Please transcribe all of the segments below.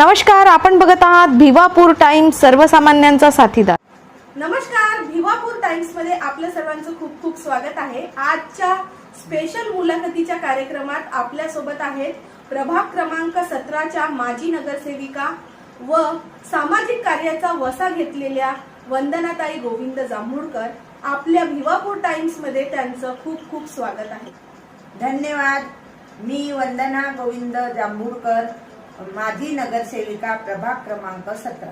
नमस्कार आपण बघत आहात भिवापूर टाइम्स सर्वसामान्यांचा साथीदार. नमस्कार भिवापूर टाइम्समध्ये आपल्या सर्वांचं खूप खूप स्वागत आहे. आजच्या स्पेशल मुलाखतीच्या कार्यक्रमात आपल्यासोबत आहेत प्रभाग क्रमांक सतराच्या माजी नगरसेविका व सामाजिक कार्याचा वसा घेतलेल्या वंदनाताई गोविंद जांभूळकर. आपल्या भिवापूर टाइम्समध्ये त्यांचं खूप खूप स्वागत आहे. धन्यवाद. मी वंदना गोविंद जांभूळकर. माझी नगरसेविका प्रभाग क्रमांक सतरा.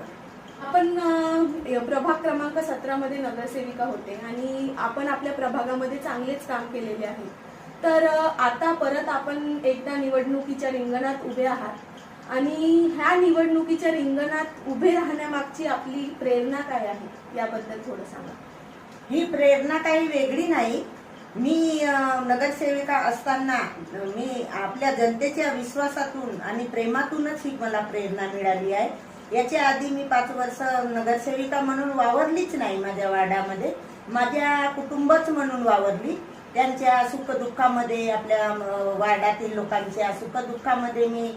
आपण अ, प्रभाग क्रमांक सतरा मध्ये नगरसेविका होते आणि आपण आपल्या प्रभागामध्ये चांगलेच काम केलेले आहे. तर अ, आता परत आपण एकदा निवडणुकीच्या रिंगणात उभे आहात आणि ह्या निवडणुकीच्या रिंगणात उभे राहण्यामागची आपली प्रेरणा काय आहे? याबद्दल थोडं सांगा. ही प्रेरणा काही वेगळी नाही मी नगरसेविका असताना मी आपल्या जनतेच्या विश्वासातून आणि प्रेमातूनच ही मला प्रेरणा मिळाली आहे. याच्या आधी मी पाच वर्ष नगरसेविका म्हणून वावरलीच नाही माझ्या वार्डामध्ये. माझ्या कुटुंबच म्हणून वावरली. त्यांच्या सुखदुःखामध्ये आपल्या वार्डातील लोकांच्या सुखदुःखामध्ये मी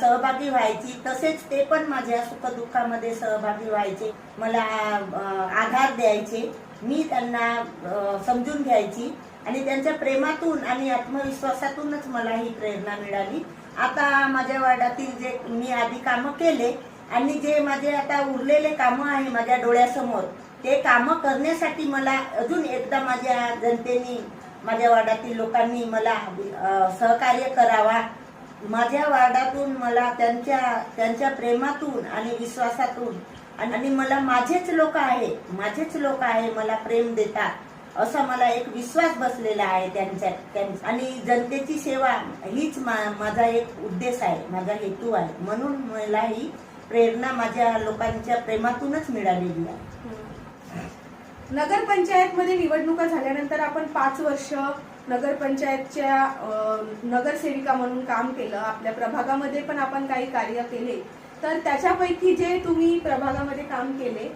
सहभागी व्हायची. तसेच ते पण माझ्या सुखदुःखामध्ये सहभागी व्हायचे. मला आधार द्यायचे. मी त्यांना समजून घ्यायची. आणि त्यांच्या प्रेमातून आणि आत्मविश्वासातूनच मला ही प्रेरणा मिळाली. आता माझ्या वार्डातील जे मी आधी कामं केले आणि जे माझे आता उरलेले कामं आहे माझ्या डोळ्यासमोर ते कामं करण्यासाठी मला अजून एकदा माझ्या जनतेने माझ्या वार्डातील लोकांनी मला सहकार्य करावा. माझ्या वार्डातून मला त्यांच्या त्यांच्या प्रेमातून आणि विश्वासातून आणि आणि मला माझेच लोक आहे माझेच लोक आहे मला प्रेम देतात असा मला एक विश्वास बसलेला आहे त्यांच्या त्यांचा आणि जनतेची सेवा हीच मा- माझा एक उद्देश आहे माझा हेतू आहे. म्हणून मला ही प्रेरणा माझ्या लोकांच्या प्रेमातूनच मिळालेली आहे. नगरपंचायतमध्ये निवडणुका झाल्यानंतर आपण पाच वर्ष नगरपंचायतच्या नगरसेविका म्हणून काम केलं. आपल्या प्रभागामध्ये पण आपण काही कार्य केले. तर त्याच्यापैकी जे तुम्ही प्रभागामध्ये काम केले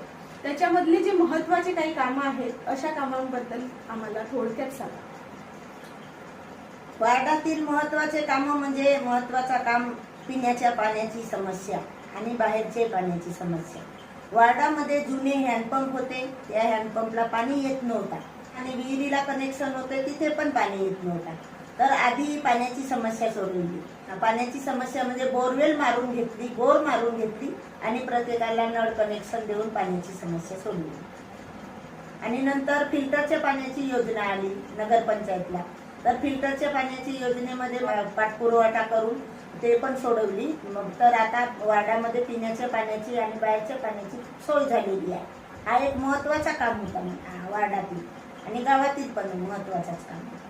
त्याच्यामधले जे महत्त्वाचे काही कामं आहेत अशा कामांबद्दल आम्हाला थोडक्यात सांगा. वार्डातील महत्त्वाचे कामं म्हणजे महत्त्वाचा काम पिण्याच्या पाण्याची समस्या आणि बाहेरचे पाण्याची समस्या. वार्डामध्ये जुने हँडपंप होते. त्या हँडपंपला पाणी येत नव्हता. आणि विहिरीला कनेक्शन होते तिथे पण पाणी येत नव्हता. तर आधी पाण्याची समस्या सोडवली पाण्याची समस्या म्हणजे बोरवेल मारून घेतली बोर मारून घेतली आणि प्रत्येकाला नळ कनेक्शन देऊन पाण्याची समस्या सोडवली आणि नंतर फिल्टरच्या पाण्याची योजना आली नगरपंचायतला. तर फिल्टरच्या पाण्याची योजनेमध्ये पाठपुरवठा करून ते पण सोडवली. मग तर आता वार्डामध्ये पिण्याच्या पाण्याची आणि बाहेरच्या पाण्याची सोय झालेली आहे. हा एक महत्त्वाचा काम होता वार्डातील आणि गावातील पण महत्वाचाच काम होता.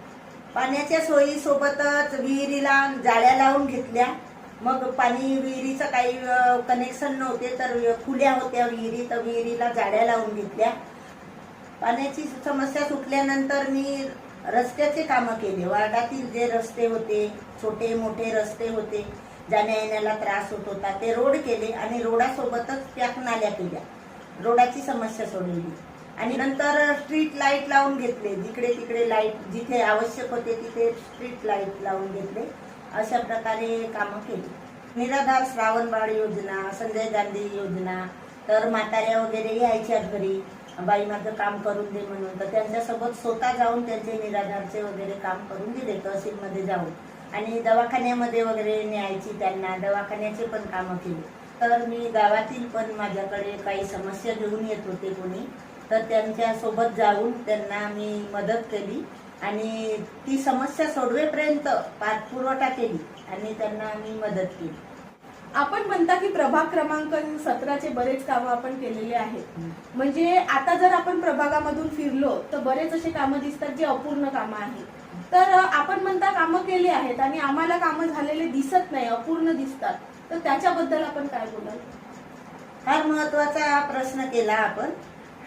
पाण्याच्या सोयी सोबतच विहिरीला जाळ्या लावून घेतल्या. मग पाणी विहिरीचं काही कनेक्शन नव्हते तर खुल्या होत्या विहिरी तर विहिरीला जाळ्या लावून घेतल्या. पाण्याची समस्या सुटल्यानंतर मी रस्त्याचे कामं केले. वार्डातील जे रस्ते होते छोटे मोठे रस्ते होते जाण्या येण्याला त्रास होत होता ते रोड केले आणि रोडासोबतच त्या नाल्या केल्या. रोडाची समस्या सोडवली. आणि नंतर स्ट्रीट लाइट लावून घेतले. जिकडे तिकडे लाइट जिथे आवश्यक होते तिथे स्ट्रीट लाइट लावून घेतले. अशा प्रकारे कामं केली. निराधार श्रावणबाळ योजना संजय गांधी योजना तर म्हाताऱ्या वगैरे यायच्या घरी. बाई माझं काम करून दे म्हणून. तर त्यांच्यासोबत स्वतः जाऊन त्यांचे निराधारचे वगैरे काम करून दिले तहसीलमध्ये जाऊन. आणि दवाखान्यामध्ये वगैरे न्यायची त्यांना दवाखान्याचे पण कामं केली. तर मी गावातील पण माझ्याकडे काही समस्या घेऊन येत होते कोणी. तर त्यांच्यासोबत जाऊन त्यांना मी मदत केली आणि ती समस्या सोडवेपर्यंत पाठपुरवठा केली आणि त्यांना मी मदत केली. आपण म्हणता की प्रभाग क्रमांक सतराचे बरेच कामं आपण केलेले आहेत. म्हणजे आता जर आपण प्रभागामधून फिरलो तर बरेच असे कामं दिसतात जे अपूर्ण कामं आहेत. तर आपण म्हणता कामं केली आहेत आणि आम्हाला कामं झालेले दिसत नाही अपूर्ण दिसतात. तर त्याच्याबद्दल आपण काय बोलाल? फार महत्त्वाचा प्रश्न केला आपण.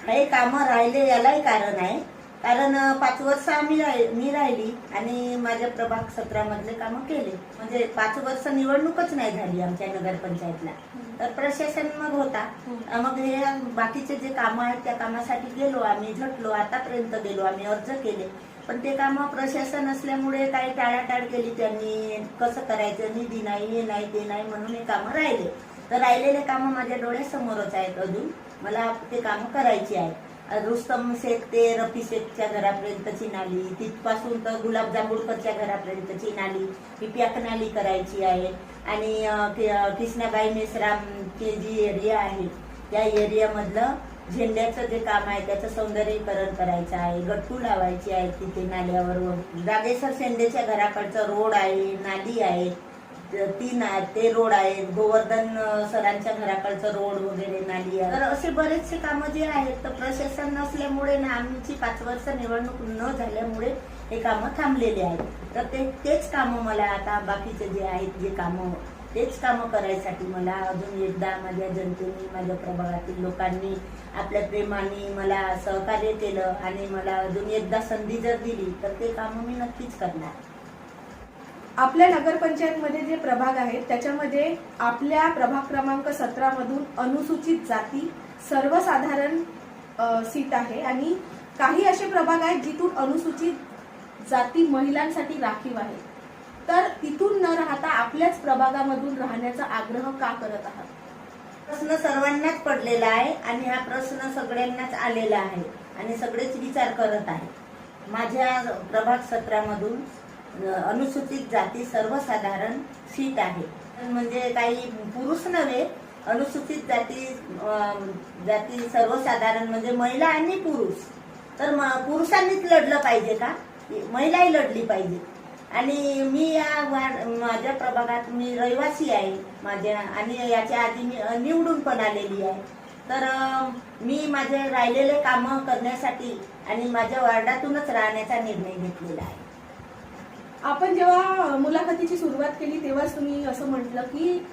हे कामं राहिले यालाही कारण आहे. कारण पाच वर्ष आम्ही राहि- मी राहिली आणि माझ्या प्रभाग सत्रामधले कामं केले. म्हणजे पाच वर्ष निवडणूकच नाही झाली आमच्या नगरपंचायतला. तर प्रशासन मग होता. मग हे बाकीचे जे कामं आहेत त्या कामासाठी गेलो आम्ही झटलो. आतापर्यंत गेलो आम्ही अर्ज केले. पण ते कामं प्रशासन असल्यामुळे काही टाळाटाळ केली त्यांनी. कसं करायचं? निधी नाही हे नाही ते नाही म्हणून हे कामं राहिले. तर राहिलेले कामं माझ्या डोळ्यासमोरच आहेत अजून. मला ते कामं करायची आहेत. रुस्तम शेख ते रफी शेखच्या घरापर्यंतची नाली तिथपासून तर गुलाब जांभूळकरच्या घरापर्यंतची नाली ही प्याक नाली करायची आहे. आणि कृष्णाबाई मेसरामचे जी एरिया आहे त्या एरियामधलं झेंड्याचं जे काम आहे त्याचं सौंदर्यीकरण करायचं आहे. गट्टू लावायची आहे तिथे नाल्यावर. जागेसर शेंडेच्या घराकडचं रोड आहे नाली आहे. तीन आहेत ते रोड आहेत. गोवर्धन सरांच्या घराकडचं रोड वगैरे नाली आहे तर असे बरेचसे कामं जे आहेत तर प्रशासन नसल्यामुळे ना आमची पाच वर्ष निवडणूक न झाल्यामुळे हे कामं थांबलेले आहेत. तर ते तेच कामं मला आता बाकीचे जे आहेत जे कामं तेच कामं करायसाठी मला अजून एकदा माझ्या जनतेने माझ्या प्रभागातील लोकांनी आपल्या प्रेमाने मला सहकार्य केलं आणि मला अजून एकदा संधी जर दिली तर ते कामं मी नक्कीच करणार. आपल्या नगरपंचायतमध्ये जे प्रभाग आहेत त्याच्यामध्ये आपल्या प्रभाग क्रमांक सतरामधून अनुसूचित जाती सर्वसाधारण सीट आहे आणि काही असे प्रभाग आहेत जिथून अनुसूचित जाती महिलांसाठी राखीव आहे. तर तिथून न राहता आपल्याच प्रभागामधून राहण्याचा आग्रह का करत आहात? प्रश्न सर्वांनाच पडलेला आहे आणि हा प्रश्न सगळ्यांनाच आलेला आहे आणि सगळेच विचार करत आहे माझ्या प्रभाग सत्रामधून अनुसूचित जाती सर्वसाधारण सीट आहे. म्हणजे काही पुरुष नव्हे अनुसूचित जाती जाती सर्वसाधारण म्हणजे महिला आणि पुरुष. तर म- पुरुषांनीच लढलं पाहिजे का? महिलाही लढली पाहिजे. आणि मी या माझ्या प्रभागात मी रहिवासी आहे माझ्या आणि याच्या आधी मी निवडून पण आलेली आहे. तर मी माझे राहिलेले कामं करण्यासाठी आणि माझ्या वार्डातूनच राहण्याचा निर्णय घेतलेला आहे. आपण जेव्हा मुलाखतीची सुरुवात केली तेव्हाच तुम्ही असं म्हटलं की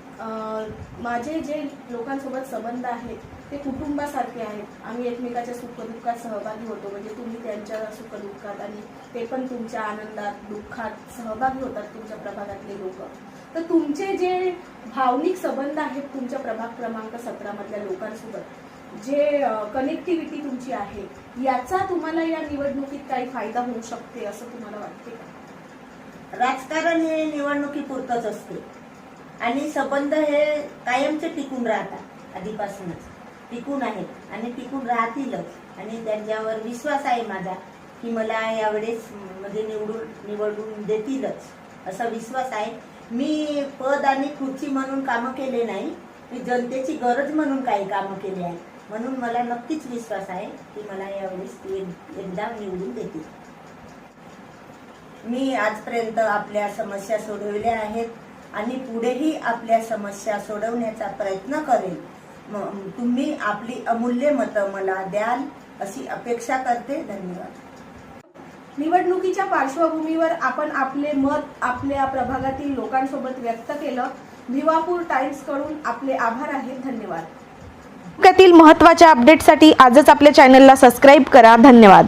माझे जे लोकांसोबत संबंध आहेत ते कुटुंबासारखे आहेत. आम्ही एकमेकाच्या सुखदुःखात सहभागी होतो. म्हणजे तुम्ही त्यांच्या सुखदुःखात आणि ते पण तुमच्या आनंदात दुःखात सहभागी होतात तुमच्या प्रभागातले लोक. तर तुमचे जे भावनिक संबंध आहेत तुमच्या प्रभाग क्रमांक सतरामधल्या लोकांसोबत जे कनेक्टिव्हिटी तुमची आहे याचा तुम्हाला या निवडणुकीत काही फायदा होऊ शकते असं तुम्हाला वाटते का? राजकारण हे निवडणुकीपुरतंच असते. आणि संबंध हे कायमचे टिकून राहतात आधीपासूनच. टिकून आहेत आणि टिकून राहतीलच. आणि त्यांच्यावर विश्वास आहे माझा की मला यावेळेस म्हणजे निवडून निवडून देतीलच. असा विश्वास आहे. मी पद आणि खुर्ची म्हणून कामं केले नाही. मी जनतेची गरज म्हणून काही कामं केली आहे म्हणून मला नक्कीच विश्वास आहे की मला यावेळेस एक- एकदा निवडून देतील. मी आजपर्यंत आपल्या समस्या सोडवल्या आहेत आणि पुढेही आपल्या समस्या सोडवण्याचा प्रयत्न करेल तुम्ही आपली अमूल्य मतं मला द्याल अशी अपेक्षा करते. धन्यवाद. निवडणुकीच्या पार्श्वभूमीवर आपण आपले मत आपल्या प्रभागातील लोकांसोबत व्यक्त केलं. भिवापूर टाइम्सकडून आपले आभार आहेत. धन्यवाद. तालुक्यातील महत्त्वाच्या अपडेटसाठी आजच आपल्या चॅनलला सबस्क्राईब करा. धन्यवाद.